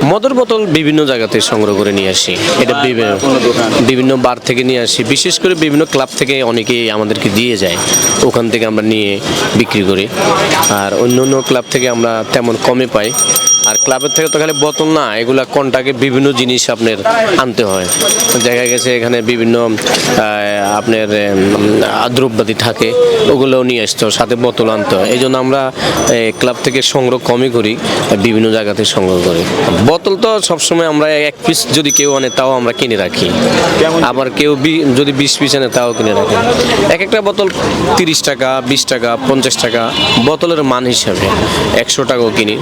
মদের বোতল বিভিন্ন জায়গাতে সংগ্রহ করে নিয়ে আসি। এটা বিভিন্ন বিভিন্ন বার থেকে নিয়ে আসি। বিশেষ করে বিভিন্ন ক্লাব থেকে অনেকেই আমাদেরকে দিয়ে যায়। ওখান থেকে আমরা নিয়ে বিক্রি করি। আর অন্য অন্য ক্লাব থেকে আমরা তেমন কমে পাই। আর ক্লাবের থেকে তো খালি বোতল না এগুলা কন্টাকে বিভিন্ন জিনিস আপনার আনতে হয়। দেখা গেছে এখানে বিভিন্ন আপনার উম, দ্রব্যাদি থাকে ওগুলোও নিয়ে আসতে হয় সাথে বোতল আনতে। হয় এই জন্য আমরা ক্লাব থেকে সংগ্রহ কমই করি বিভিন্ন জায়গা থেকে সংগ্রহ করি। বোতল তো সবসময় আমরা এক পিস যদি কেউ আনে তাও আমরা কিনে রাখি। আবার কেউ যদি বিশ পিস আনে তাও কিনে রাখি। এক একটা বোতল তিরিশ টাকা বিশ টাকা পঞ্চাশ টাকা বোতলের মান হিসাবে একশো টাকাও কিনি।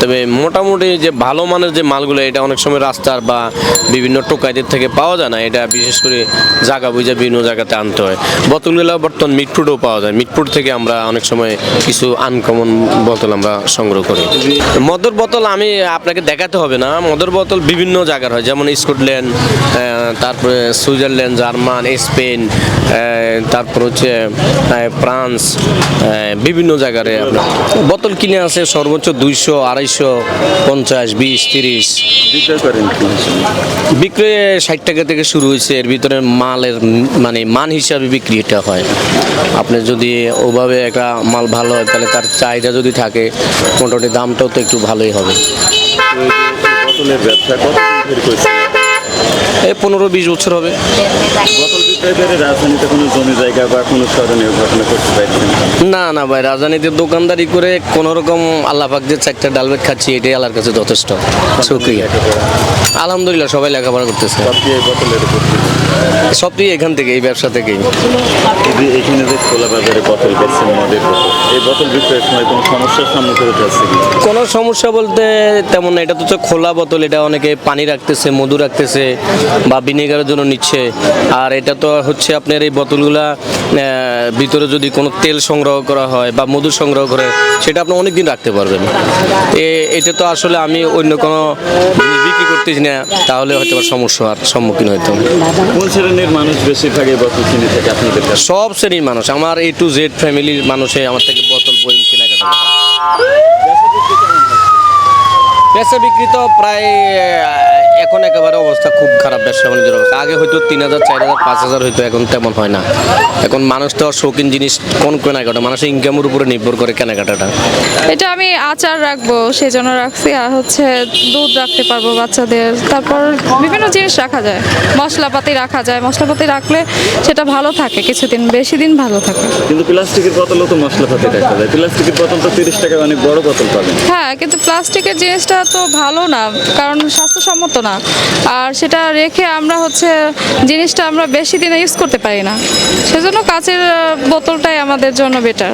তবে মোটামুটি যে ভালো মানের যে মালগুলো, এটা অনেক সময় রাস্তার বা বিভিন্ন টোকাইদের থেকে পাওয়া যায় না। এটা বিশেষ করে জায়গা বুঝে বিভিন্ন জায়গাতে আনতে হয়। বোতলগুলো বর্তমান মিটফুডও পাওয়া যায়। মিটফুড থেকে আমরা অনেক সময় কিছু আনকমন বোতল আমরা সংগ্রহ করি। মদের বোতল আমি আপনাকে দেখাতে হবে না। মদের বোতল বিভিন্ন জায়গার হয়। যেমন স্কটল্যান্ড তারপরে সুইজারল্যান্ড, জার্মান, স্পেন তারপর হচ্ছে ফ্রান্স বিভিন্ন জায়গার আপনার বোতল কিনে আছে সর্বোচ্চ দুইশো, আড়াইশো পঞ্চাশ বিশ তিরিশ। বিক্রয় ষাট টাকা থেকে শুরু হয়েছে। এর ভিতরে মালের মানে মান হিসাবে বিক্রিটা হয়। আপনি যদি ওভাবে একটা মাল ভালো হয় তাহলে তার চাহিদা যদি থাকে মোটামুটি দামটাও তো একটু ভালোই হবে। বোতলের ব্যবসা করছেন? এই পনেরো বিশ বছর হবে। না না ভাই রাজধানীতে দোকানদারি করে কোনো রকম আল্লাহ পাক যে চারটা ডালবেট খাচ্ছি এটাই আল্লাহর কাছে যথেষ্ট। শুক্রিয়া। আলহামদুলিল্লাহ সবাই লেখাপড়া করতেছে। সবটি এখান থেকে এই ব্যবসা থেকেই। যে খোলা বাজারে বোতল বেচছেন মদের বোতল এই বোতল বিক্রয়ের সময় কোনো সমস্যার সম্মুখীন হতে হচ্ছে কোনো সমস্যা বলতে তেমন এটা তো খোলা বোতল এটা অনেকে পানি রাখতেছে মধু রাখতেছে বা ভিনেগারের জন্য নিচ্ছে। আর এটা তো হচ্ছে আপনার এই বোতলগুলা ভিতরে যদি কোনো তেল সংগ্রহ করা হয় বা মধু সংগ্রহ করে সেটা আপনি অনেক দিন রাখতে পারবেন। এ- এটা তো আসলে আমি অন্য কোনো বিক্রি করতেছি না তাহলে হয়তো সমস্যার সম্মুখীন হইতাম কোন শ্রেণির মানুষ বেশিরভাগ এই বোতল কিনে থাকে আপনাদের সব শ্রেণির মানুষ আমার এ টু জেড ফ্যামিলির মানুষে আমার থেকে বোতল বই কেনাকাটা পেঁচা বিক্রি তো প্রায় এখন একেবারে অবস্থা খুব খারাপ ব্যবসা বাণিজ্যের অবস্থা। আগে হয়তো তিন হাজার চার হাজার পাঁচ হাজার হয়তো এখন তেমন হয় না। এখন মানুষ তো শৌখিন জিনিস কোন কেনাকাটা মানুষের ইনকামের উপরে নির্ভর করে কেনাকাটাটা। এটা আমি আচার রাখব সেই জন্য রাখছি। আর হচ্ছে দুধ রাখতে পারব বাচ্চাদের। তারপর বিভিন্ন জিনিস রাখা যায়। মশলাপাতি রাখা যায়। মশলাপাতি রাখলে সেটা ভালো থাকে কিছুদিন বেশি দিন ভালো থাকে। কিন্তু প্লাস্টিকের বোতলও তো মশলাপাতি দেখা যায়। প্লাস্টিকের বোতল তো তিরিশ টাকায় অনেক বড় বোতল পাবেন। হ্যাঁ কিন্তু প্লাস্টিকের জিনিসটা তো ভালো না কারণ স্বাস্থ্যসম্মত না। আর সেটা রেখে আমরা হচ্ছে জিনিসটা আমরা বেশি দিনে ইউজ করতে পারি না। সেজন্য কাচের বোতলটাই আমাদের জন্য বেটার